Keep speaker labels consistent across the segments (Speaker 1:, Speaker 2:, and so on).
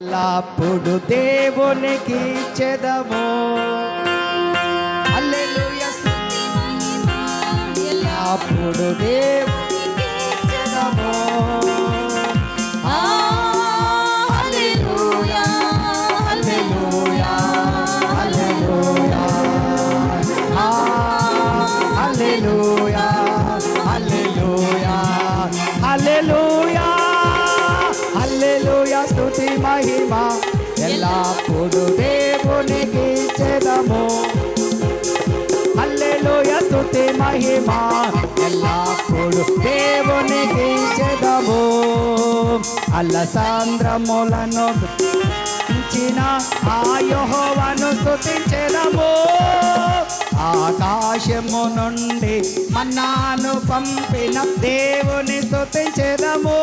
Speaker 1: ఎల్లప్పుడు దేవునికి చెదము. అల్లెలుయ ఎల్లప్పుడు దేవు ఎల్లప్పుడు దేవునికి చెదము. అల్లెలోయ స్థుతి మహిమ. ఎల్లప్పుడు దేవునికి చెదము. అల్లసాంద్రములను స్తుతించిన ఆ స్థుతించెదము ఆకాశము నుండి మన్నాను పంపిన దేవుని స్థుతించెదము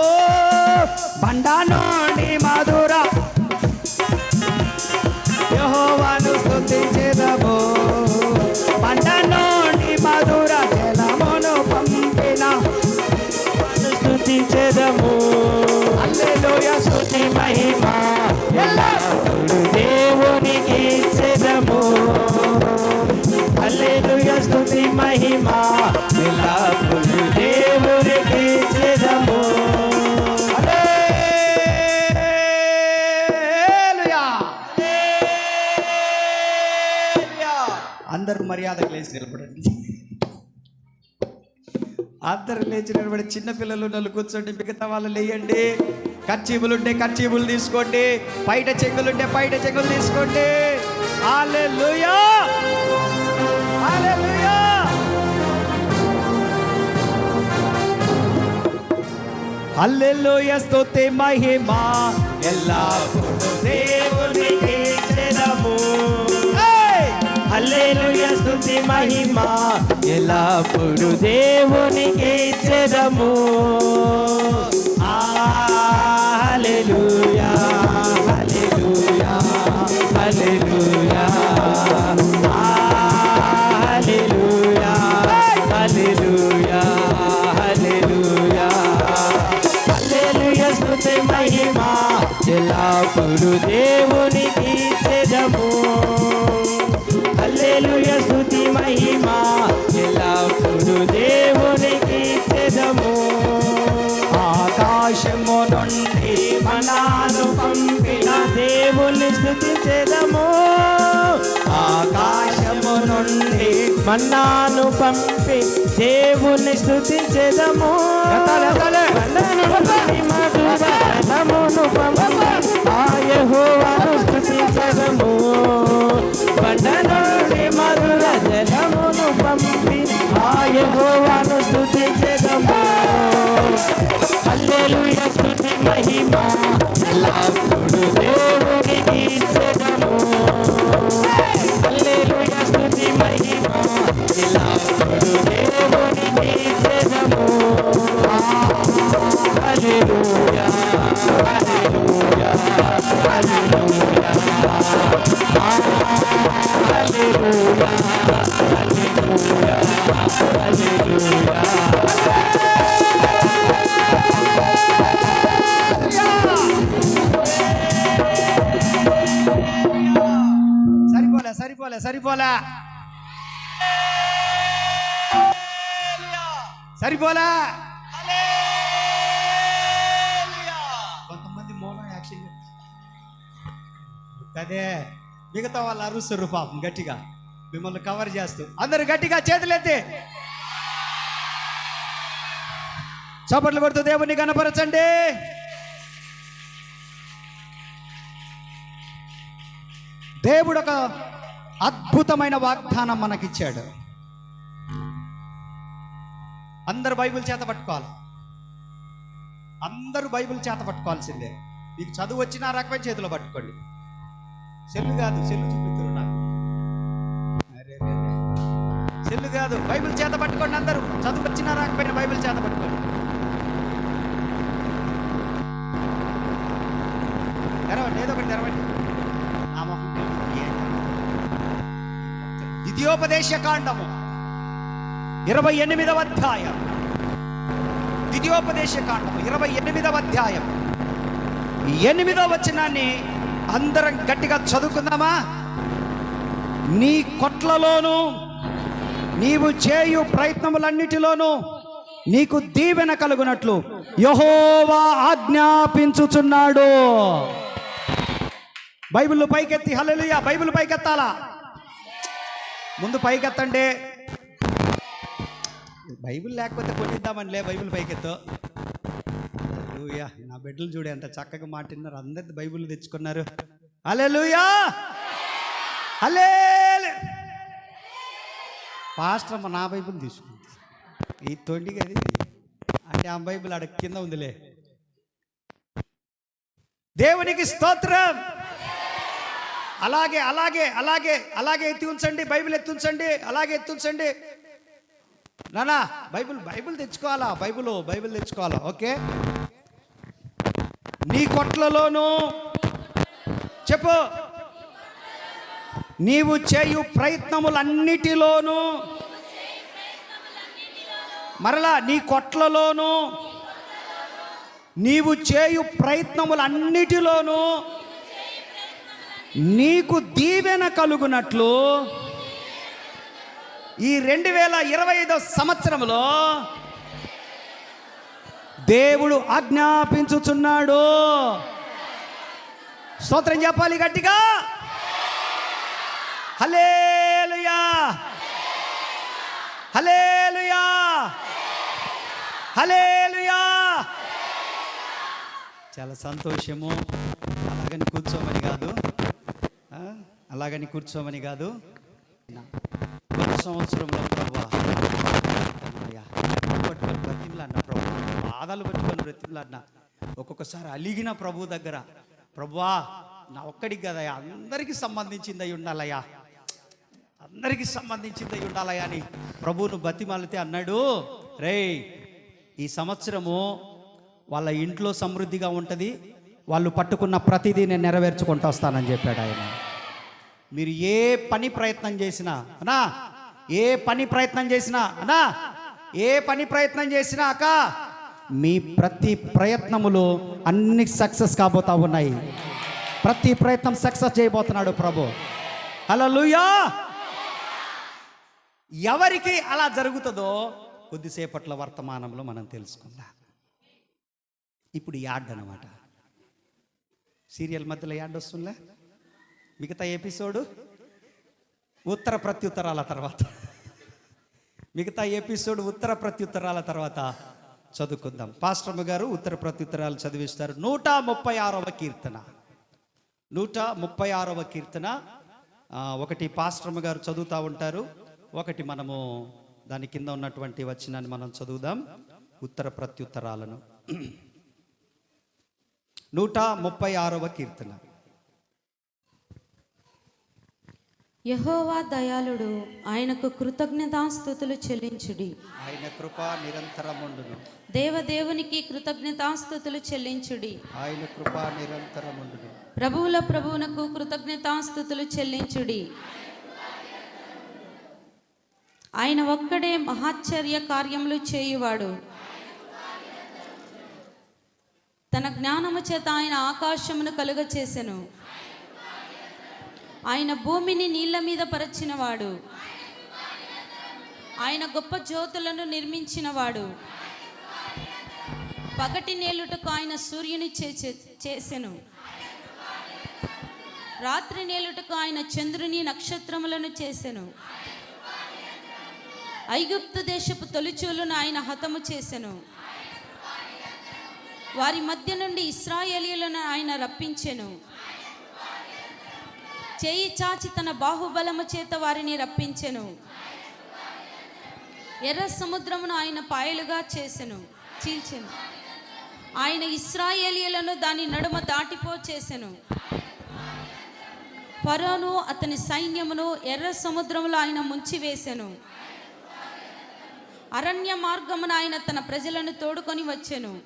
Speaker 1: బండ నుండి మధుర యెహోవాను స్తుతించెదము పంట నుండి మధుర జలమును పంపిన
Speaker 2: స్థుతించెదము
Speaker 1: హల్లెలూయ స్తుతి మహిమ. ఎల్లప్పుడూ
Speaker 2: దేవునికి ఇచ్చెదము. అల్లెలోయ స్థుతి మహిమ. ఎల్లప్పుడు
Speaker 1: లేచి నిలబడండి. అందరు లేచి నిలబడి చిన్న పిల్లలు నన్ను కూర్చోండి మిగతా వాళ్ళు లేయండి. కర్చీబులుంటే కర్చీబులు తీసుకోండి బయట చెంగులుంటే బయట చెంగులు తీసుకోండి. హల్లెలూయా! హల్లెలూయా! హల్లెలూయ స్తుతి మహిమ ఎల్లప్పుడు.
Speaker 2: హల్లెలూయ స్తుతి మహిమ. ఎల్లప్పుడు దేవునికి ఇచ్చెదము ఆ, హల్లెలూయా హల్లెలూయా.
Speaker 1: నుండి
Speaker 2: మనాను పంపిన దేవుని స్థుతించెదము
Speaker 1: ఆకాశము నుండి
Speaker 2: మన్నాను పంపి దేవుని. మన్నాను పంపి మధురమును పంపి ఆ యెహోవాను స్థుతించెదము హల్లెలూయా స్తుతి మహిమ ఎల్లప్పుడు దేవునికి ఇచ్చెదము హల్లెలూయా స్తుతి మహిమ ఎల్లప్పుడు దేవునికి ఇచ్చెదము హల్లెలూయా హల్లెలూయా హల్లెలూయా హల్లెలూయా హల్లెలూయా హల్లెలూయా
Speaker 1: సరిపోలా? సరిపోలా? కొంతమంది మౌనం యాక్షన్ అదే మిగతా వాళ్ళు అరుస్తారు పాపం గట్టిగా. మిమ్మల్ని కవర్ చేస్తూ. అందరు గట్టిగా చేతులెత్తి. చప్పట్లు కొడుతూ దేవుణ్ణి కనపరచండి దేవుడు ఒక అద్భుతమైన వాగ్దానం మనకిచ్చాడు. అందరు బైబిల్ చేత పట్టుకోవాలి. అందరూ బైబిల్ చేత పట్టుకోవాల్సిందే. మీకు చదువు వచ్చినా రాకపోయినా చేతిలో పట్టుకోండి. సెల్లు కాదు సెల్లు చూపిస్తారు నాకు. సెల్లు కాదు బైబిల్ చేత పట్టుకోండి అందరూ. చదువు వచ్చినా రాకపోయినా బైబిల్ చేత పట్టుకోండి. తెరవండి ఏదో ఒకటి తెరవండి నా మొహం తెరవండి. ఏం తెరవండి? ద్వితీయోపదేశ కాండము ఇరవై ఎనిమిదవ అధ్యాయం. ద్వితీయోపదేశ కాండము ఇరవై ఎనిమిదవ అధ్యాయం. ఎనిమిదవ వచనాన్ని అందరం గట్టిగా చదువుకుందామా? నీ కొట్లలోను నీవు చేయు ప్రయత్నములన్నిటిలోనూ నీకు దీవెన కలుగునట్లు యహోవా ఆజ్ఞాపించుచున్నాడు. బైబిల్ పైకెత్తి హల్లెలూయా బైబిల్ పైకెత్తాలా? ముందు పైకెత్తండి. బైబిల్ లేకపోతే కొనిద్దామనిలే బైబిల్ పైకెత్తు. హల్లెలూయా నా బిడ్డలు చూడు ఎంత చక్కగా మాటిన్నారు అందరి బైబిల్ తెచ్చుకున్నారు. హల్లెలూయా! అలే పాస్టర్ నా బైబిల్ తీసుకుంది. ఈ తొండికి అది అంటే ఆ బైబిల్ అడ కింద ఉందిలే. దేవునికి స్తోత్రం! అలాగే అలాగే అలాగే అలాగే ఎత్తి ఉంచండి బైబిల్ ఎత్తి ఉంచండి అలాగే ఎత్తి ఉంచండి. నానా బైబిల్ బైబిల్ తెచ్చుకోవాలా? బైబిల్ బైబిల్ తెచ్చుకోవాలా? ఓకే. నీ కొట్లలోను చెప్పు. నీవు చేయు ప్రయత్నములన్నిటిలోనూ మరలా నీ కొట్లలోను నీవు చేయు ప్రయత్నములన్నిటిలోనూ నీకు దీవెన కలుగునట్లు ఈ రెండు వేల ఇరవై ఐదో సంవత్సరంలో దేవుడు ఆజ్ఞాపించుచున్నాడు. స్తోత్రం చెప్పాలి గట్టిగా? హలేలుయా హలేలుయా హలేలుయా చాలా సంతోషము. అలాగని కూర్చో. అలాగని కూర్చోమని కాదు. గత సంవత్సరంలో ప్రభా పట్టుకొని బ్రతిమలాడిన ప్రభు బాధలు పట్టుకొని బ్రతిమలాడిన ఒక్కొక్కసారి అలిగిన ప్రభు దగ్గర ప్రభువా నా ఒక్కడికి కదయా అందరికీ సంబంధించింది అయి ఉండాలయ్యా అందరికీ సంబంధించింది అయి ఉండాలయ్యా అని ప్రభువును బతిమాలితే అన్నాడు. రేయ్ ఈ సంవత్సరము వాళ్ళ ఇంట్లో సమృద్ధిగా ఉంటుంది వాళ్ళు పట్టుకున్న ప్రతిదీ నేను నెరవేర్చుకుంటూ వస్తానని చెప్పాడు ఆయన. మీరు ఏ పని ప్రయత్నం చేసినా అనా ఏ పని ప్రయత్నం చేసినా అనా ఏ పని ప్రయత్నం చేసినా అక్క మీ ప్రతి ప్రయత్నములో అన్ని సక్సెస్ కాబోతా ఉన్నాయి. ప్రతి ప్రయత్నం సక్సెస్ చేయబోతున్నాడు ప్రభు. హల్లెలూయా! ఎవరికి అలా జరుగుతుందో కొద్దిసేపట్ల వర్తమానంలో మనం తెలుసుకుందాం. ఇప్పుడు యాడ్ అనమాట సీరియల్ మధ్యలో యాడ్ వస్తుందిలే మిగతా ఎపిసోడు? ఉత్తర ప్రత్యుత్తరాల తర్వాత. మిగతా ఎపిసోడ్ ఉత్తర ప్రత్యుత్తరాల తర్వాత చదువుకుందాం. పాస్టర్మ గారు ఉత్తర ప్రత్యుత్తరాలు చదివిస్తారు. నూట ముప్పై ఆరవ కీర్తన. నూట ముప్పై ఆరవ కీర్తన. ఒకటి పాస్టర్మ గారు చదువుతూ ఉంటారు. ఒకటి మనము దాని కింద ఉన్నటువంటి వచ్చినాన్ని మనం చదువుదాం. ఉత్తర ప్రత్యుత్తరాలను. నూట ముప్పై ఆరవ కీర్తన.
Speaker 3: యహోవా దయాళుడు ఆయనకు కృతజ్ఞతాస్థుతులు చెల్లించుడి.
Speaker 1: ఆయన కృప నిరంతరముండును.
Speaker 3: దేవదేవునికి కృతజ్ఞతాస్థుతులు చెల్లించుడి.
Speaker 1: ఆయన కృప నిరంతరముండును.
Speaker 3: ప్రభువుల ప్రభువునకు కృతజ్ఞతాస్థుతులు చెల్లించుడి. ఆయన ఒక్కడే మహాశ్చర్య కార్యములు చేయువాడు. తన జ్ఞానము చేత ఆయన ఆకాశమును కలుగ చేసెను ఆయన భూమిని నీళ్ళ మీద పరచినవాడు. ఆయన గొప్ప జ్యోతులను నిర్మించినవాడు. పగటి నేలుటకు ఆయన సూర్యుని చేసెను. రాత్రి నేలుటకు ఆయన చంద్రుని నక్షత్రములను చేసెను. ఐగుప్తు దేశపు తొలిచూలును ఆయన హతము చేసెను. వారి మధ్య నుండి ఇస్రాయేలీలను ఆయన రప్పించెను. చేయి చాచి తన బాహుబలము చేత వారిని రప్పించెను. ఎర్ర సముద్రమును ఆయన పాయలుగా చేసెను చీల్చెను. ఆయన ఇస్రాయేలీలను దాని నడుమ దాటిపో చేసెను. ఫరోను అతని సైన్యమును ఎర్ర సముద్రములో ఆయన ముంచివేసెను అరణ్య మార్గమున ఆయన తన ప్రజలను తోడుకొని వచ్చెను.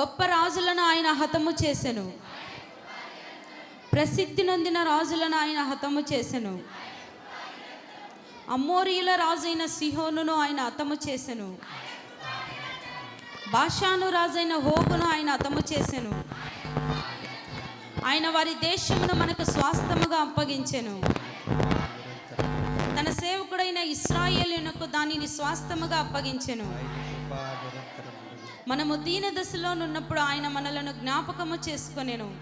Speaker 3: గొప్ప రాజులను ఆయన హతము చేసెను. ప్రసిద్ధి నొందిన రాజులను ఆయన హతము చేసెను. అమ్మోరియుల రాజైన సిహోనును ఆయన హతము చేసెను. భాషాను రాజైన హోగును ఆయన హతము చేసెను. ఆయన వారి దేశమును మనకు స్వాస్థముగా అప్పగించెను. తన సేవకుడైన ఇస్రాయేలునకు దానిని స్వాస్థముగా అప్పగించెను. మనము దీన దశలో ఉన్నప్పుడు ఆయన మనలను జ్ఞాపకము చేసుకొనెను.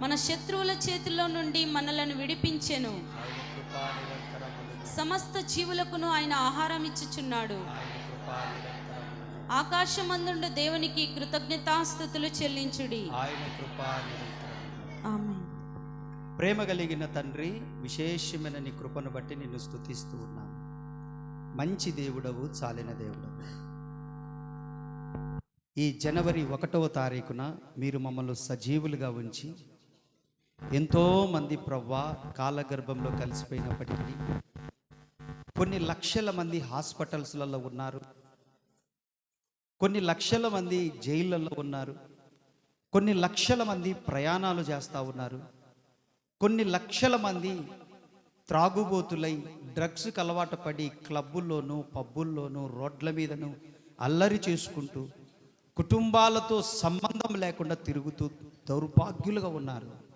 Speaker 3: మన శత్రువుల చేతిలో నుండి మనలను విడిపించెను. సమస్త జీవులకును ఆయన ఆహారం ఇచ్చుచున్నాడు. ఆకాశమందుండు దేవునికి కృతజ్ఞతాస్థుతులు చెల్లించుడి.
Speaker 1: ప్రేమ కలిగిన తండ్రి విశేషమైన నీ కృపను బట్టి నిన్ను స్తుతిస్తూ ఉన్నాను మంచి దేవుడవు చాలిన దేవుడవు. ఈ జనవరి ఒకటవ తారీఖున మీరు మమ్మల్ని సజీవులుగా ఉంచి ఎంతోమంది ప్రవ్వా కాలగర్భంలో కలిసిపోయినప్పటికీ కొన్ని లక్షల మంది హాస్పిటల్స్లలో ఉన్నారు. కొన్ని లక్షల మంది జైళ్ళల్లో ఉన్నారు. కొన్ని లక్షల మంది ప్రయాణాలు చేస్తూ ఉన్నారు. కొన్ని లక్షల మంది త్రాగుబోతులై డ్రగ్స్కి అలవాటు పడి క్లబ్బుల్లోనూ పబ్బుల్లోనూ రోడ్ల మీదను అల్లరి చేసుకుంటూ కుటుంబాలతో సంబంధం లేకుండా తిరుగుతూ దౌర్భాగ్యులుగా ఉన్నారు.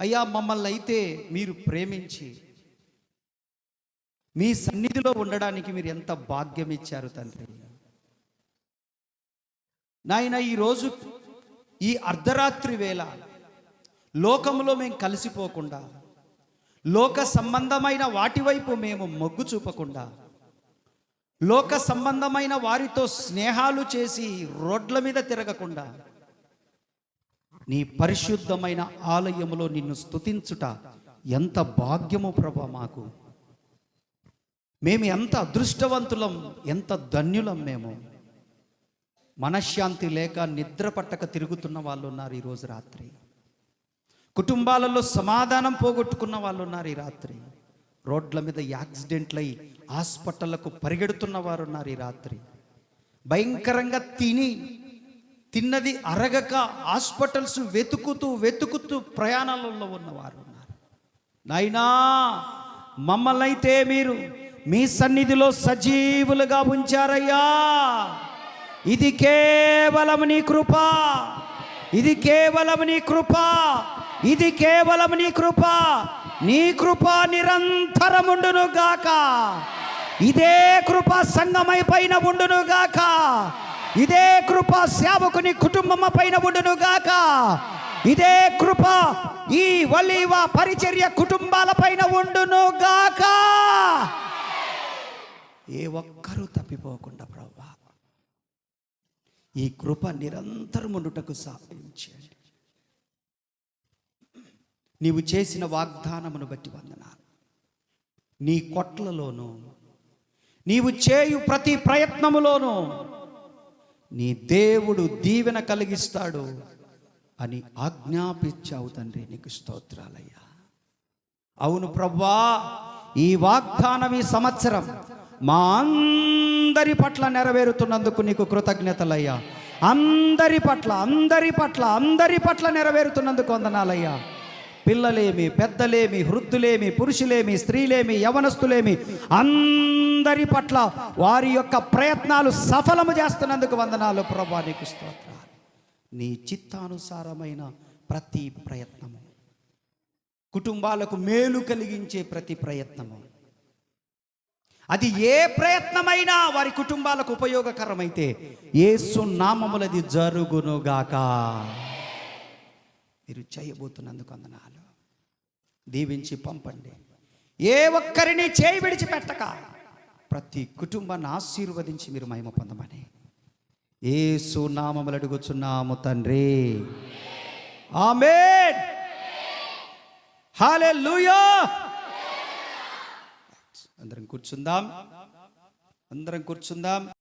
Speaker 1: అయ్యా మమ్మల్ని అయితే మీరు ప్రేమించి మీ సన్నిధిలో ఉండడానికి మీరు ఎంత భాగ్యం ఇచ్చారు తండ్రి. నాయన ఈరోజు ఈ అర్ధరాత్రి వేళ లోకంలో మేము కలిసిపోకుండా లోక సంబంధమైన వాటి వైపు మేము మొగ్గు చూపకుండా లోక సంబంధమైన వారితో స్నేహాలు చేసి రోడ్ల మీద తిరగకుండా నీ పరిశుద్ధమైన ఆలయములో నిన్ను స్తుతించుట ఎంత భాగ్యము ప్రభా మాకు. మేము ఎంత అదృష్టవంతులం ఎంత ధన్యులం మేము. మనశ్శాంతి లేక నిద్ర పట్టక తిరుగుతున్న వాళ్ళు ఉన్నారు ఈరోజు రాత్రి. కుటుంబాలలో సమాధానం పోగొట్టుకున్న వాళ్ళు ఉన్నారు ఈ రాత్రి. రోడ్ల మీద యాక్సిడెంట్లై హాస్పిటళ్ళకు పరిగెడుతున్న వారు ఉన్నారు ఈ రాత్రి. భయంకరంగా తిని తిన్నది అరగక హాస్పిటల్స్ వెతుకుతూ వెతుకుతూ ప్రయాణాలలో ఉన్నవారు ఉన్నారు. నాయనా మమ్మల్నైతే మీరు మీ సన్నిధిలో సజీవులుగా ఉంచారయ్యా. ఇది కేవలం నీ కృప. ఇది కేవలం నీ కృప. ఇది కేవలం నీ కృప. నీ కృప నిరంతరముండును గాక ఇదే కృప సంగమై పైన ఉండును గాక ఇదే కృప సేవకుని కుటుంబం పైన ఉండును గాక. ఇదే కృప ఈ వలీవ పరిచర్య కుటుంబాల పైన ఉండును గాక. ఏ ఒక్కరూ తప్పిపోకుండా ప్రభా ఈ కృప నిరంతరం ఉండుటకు సహాయం నీవు చేసిన వాగ్దానమును బట్టి వందనాలు. నీ కొట్లలోనూ నీవు చేయు ప్రతి ప్రయత్నములోనూ నీ దేవుడు దీవెన కలిగిస్తాడు అని ఆజ్ఞాపించావు తండ్రి నీకు స్తోత్రాలయ్యా. అవును ప్రవ్వా ఈ వాగ్దానం ఈ సంవత్సరం మా అందరి పట్ల నెరవేరుతున్నందుకు నీకు కృతజ్ఞతలయ్యా. అందరి పట్ల అందరి పట్ల అందరి పట్ల నెరవేరుతున్నందుకు వందనాలయ్యా. పిల్లలేమి పెద్దలేమి వృద్ధులేమి పురుషులేమి స్త్రీలేమి యవనస్తులేమి అందరి పట్ల వారి యొక్క ప్రయత్నాలు సఫలము చేస్తున్నందుకు వందనాలు. ప్రభా నీకు స్తోత్రాలు. నీ చిత్తానుసారమైన ప్రతి ప్రయత్నము కుటుంబాలకు మేలు కలిగించే ప్రతి ప్రయత్నము అది ఏ ప్రయత్నమైనా వారి కుటుంబాలకు ఉపయోగకరమైతే ఏసు నామములది జరుగునుగాక. మీరు చేయబోతున్నందుకు అందనాలు దీవించి పంపండి. ఏ ఒక్కరిని చేయి విడిచిపెట్టక ప్రతి కుటుంబాన్ని ఆశీర్వదించి మీరు మహిమ పొందమని. ఏసు సునామములు అడుగుచున్నాము తండ్రి. ఆమేన్. హల్లెలూయా. అందరం కూర్చుందాం. అందరం కూర్చుందాం.